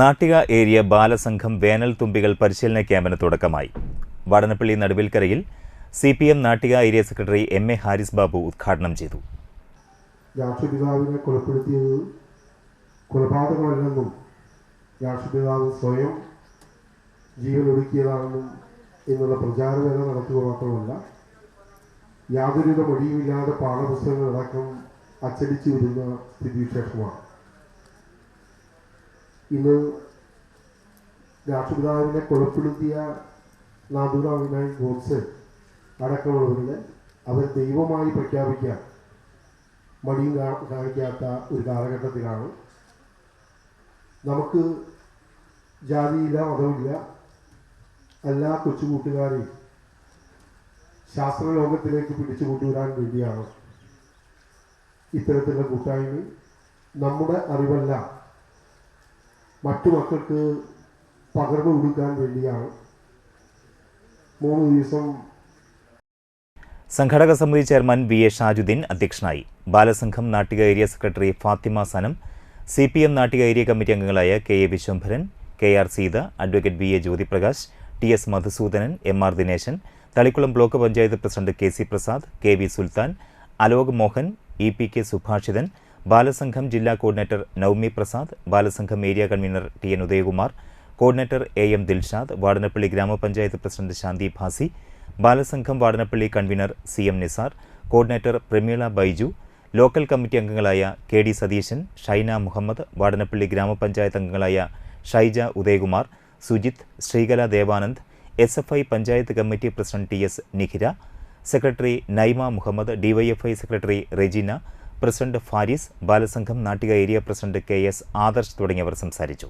Nattika area Balasangham വേനൽ തുമ്പികൾ പരിശീലന ക്യാമ്പിന് തുടക്കമായി. Vadanappally നടുവിൽക്കരയിൽ C P M Nattika area secretary M A Haris Babu ഉദ്ഘാടനം ചെയ്തു. സ്വയം എന്നുള്ള പ്രചാരവേല നടത്തുക മാത്രമല്ല യാതൊരുവിധ മൊഴിയുമില്ലാതെ പാഠപുസ്തകങ്ങളടക്കം അച്ചടിച്ചു വരുന്ന സ്ഥിതിവിശേഷമാണ്. ഇന്ന് രാഷ്ട്രപിതാവിനെ കൊലപ്പെടുത്തിയ നാദുറാം ഗോഡ്സെ അടക്കമുള്ളവരുടെ അവർ ദൈവമായി പ്രഖ്യാപിക്കാൻ മടിയും കാണിക്കാത്ത ഒരു കാലഘട്ടത്തിലാണ്. നമുക്ക് ജാതിയില്ല മതമില്ല. എല്ലാ കൊച്ചുകൂട്ടുകാരെയും ശാസ്ത്രലോകത്തിലേക്ക് പിടിച്ചു കൊണ്ടുവരാൻ വേണ്ടിയാണ് ഇത്തരത്തിലുള്ള കൂട്ടായ്മ. നമ്മുടെ അറിവല്ല മറ്റു മക്കൾക്ക് പകർന്നു കൊടുക്കാൻ വേണ്ടിയാണ്. മൂന്ന് ദിവസം സംഘടക സമിതി ചെയർമാൻ വി എ ഷാജുദ്ദീൻ അധ്യക്ഷനായി. Balasangham Nattika area secretary Fathima Sanam C P M Nattika area committee അംഗങ്ങളായ K A Vishwambharan K R Seetha advocate V A Jyothiprakash T S Madhusoodanan M R Dineshan Thalikkulam block panchayat president K C Prasad K V Sulthan Alok Mohan E P K Subhashithan Balasangham ജില്ലാ coordinator Naumi Prasad Balasangham area convener T N Udayakumar coordinator A M Dilshad Vadanappally ഗ്രാമപഞ്ചായത്ത് president Shanthi Bhasi Balasangham Vadanappally convener C M Nisar coordinator Prameela Baiju local committee അംഗങ്ങളായ K D Satheeshan Shaina Muhammad Vadanappally ഗ്രാമപഞ്ചായത്ത് അംഗങ്ങളായ Shaija Udayakumar Sujith Sreekala Devanand S F I panchayat committee president T S Nikhira secretary Naima Muhammad DYFI secretary Regina president Faris Balasangham Nattika area president K S Adarsh തുടങ്ങിയവർ സംസാരിച്ചു.